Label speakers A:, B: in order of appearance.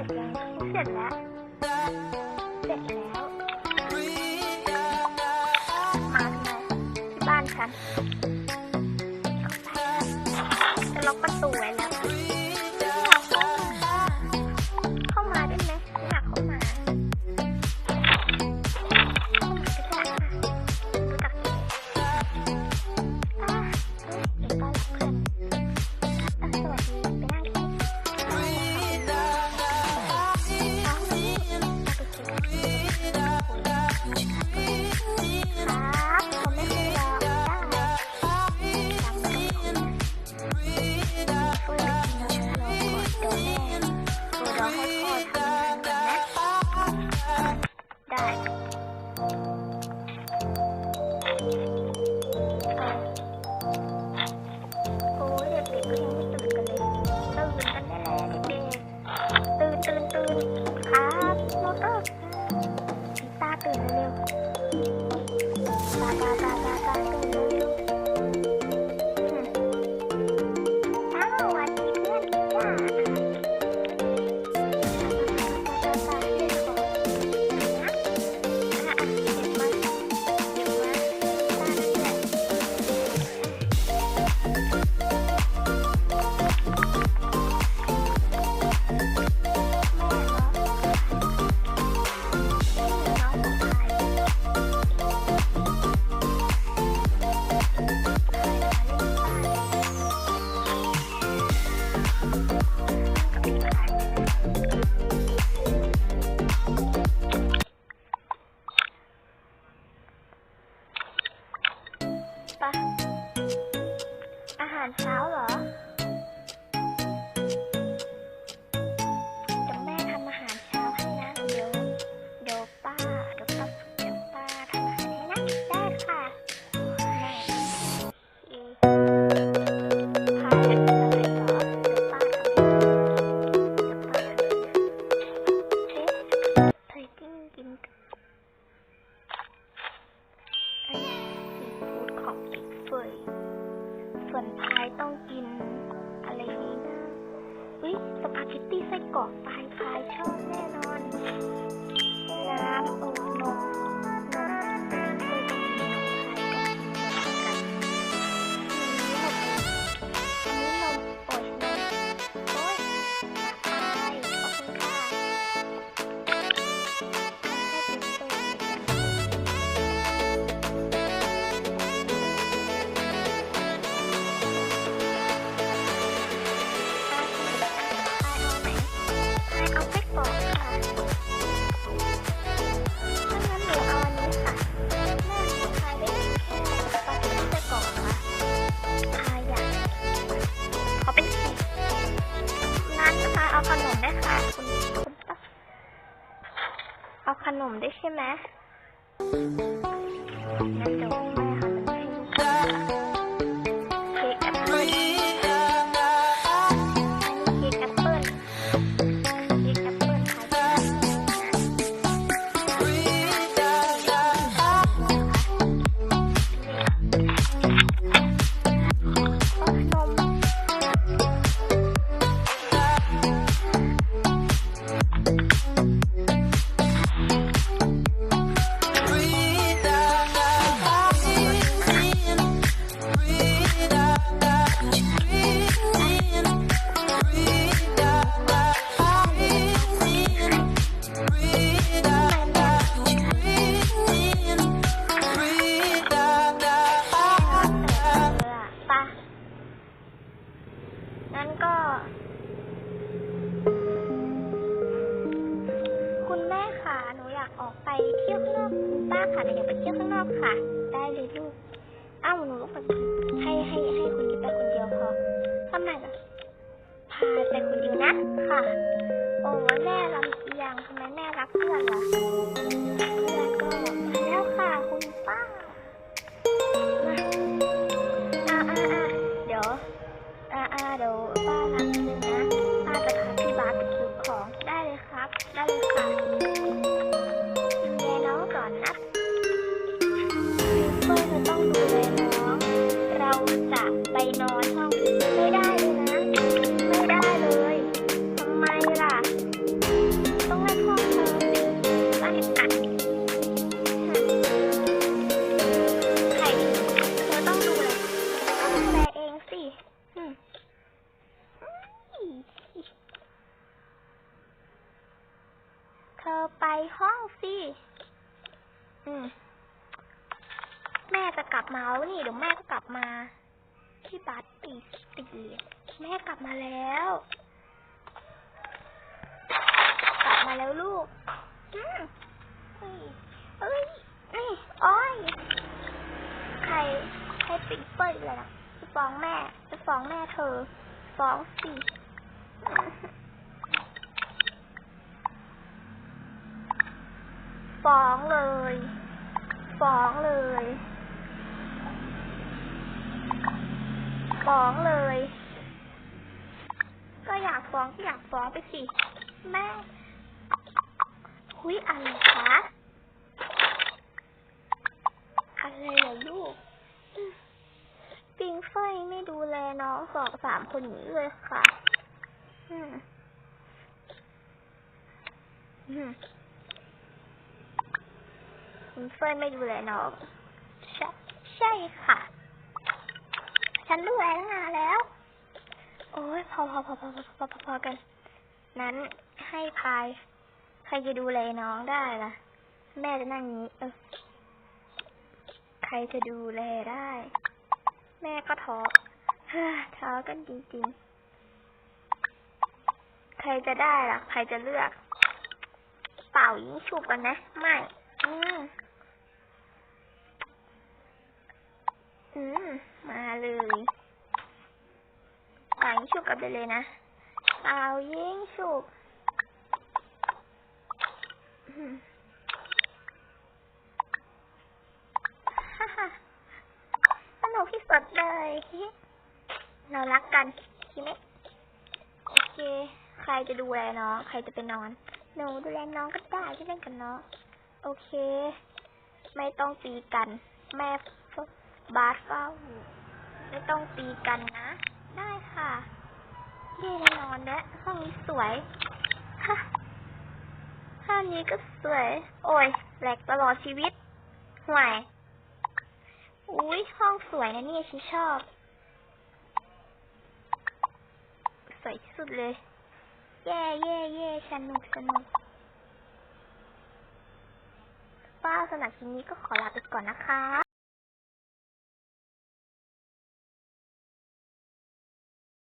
A: ร็จแล้ว เสร็จแล้ว เสร็จแล้ว มาที่บ้านฉันจะล็อกประตูไว้แล้ว อนพายต้องกินอะไรนี้อุ้ยสปาเกตตี้ไส้กรอกพายพายชอบแน่นอน เอาขนมได้ค่ะ คุณคุณเอาขนมได้ใช่ไหมเดี๋ยวม่หล้ดูค่ะเค้กแอปเปิ้ลเค้กแอปเปิ้ลากค่ะหนูอยากไปเที่ยวข้างนอกค่ะ ได้เลยลูกเอ้าหนูไปให้ให้ให้คุณกิ๊บไปคนเดียวพอทำไมล่ะพาไปคนเดียวนะค่ะ โอ้แม่ลำเอียงทำไมแม่รักเพื่อนล่ะเพื่อนก็มาแล้วค่ะคุณ ม่จะกลับมาแล้วนี่เดี๋ยวแม่ก็กลับมาพี่บัสตีตีแม่กลับมาแล้ว กลับมาแล้วลูกอืมเฮ้ยเอ้ยนี่อ้อยใครใครปิดเปิดเลยนะจะฟ้องแม่จะฟ้องแม่เธอ ฟ้องสิฟ้องเลย ฟ้องเลย ฟ้องเลย ก็อยากฟ้องก็อยากฟ้องไปสิแม่หุยอะไรคะอะไรเหรอลูกปิงไฟไม่ดูแลน้องสองสามคนนี้เลยค่ะอืมอืมปิงไฟยไม่ดูแลน้องใช่ใช่ค่ะ ฉันดูแลตั้งนานแล้ว โอ้ยพอพอพอพอพอพอพอพอกัน นั้นให้พาย ใครจะดูแลน้องได้ล่ะ แม่จะนั่งนี้ เออ ใครจะดูแลได้ แม่ก็ท้อท้อกันจริงๆ ใครจะได้ล่ะ ใครจะเลือก เป่ายิงฉุบกันนะ ไม่ อืม อืม มาเลยเป่ายิงฉุบกันไปเลยนะเป่ายิงฉุบฮ่าฮ่าสนุกที่สุดเลยเรารักกันใช่ไหมโอเค ใครจะดูแลน้อง ใครจะไปนอน หนูดูแลน้องก็ได้ที่เล่นกับน้อง โอเค ไม่ต้องตีกัน แม่ บาสเฝ้า ไม่ต้องตีกันนะ ได้ค่ะเย่นอนแล้วห้องนี้สวยค่ะห้องนี้ก็สวย โอ้ยแหลกตลอดชีวิตห่วยอุ้ยห้องสวยนะเนี่ยฉันชอบ สวยที่สุดเลย เย่เย่เย่สนุกสนุกป้าสำหรับคลิปนี้ก็ขอลาไปก่อนนะคะ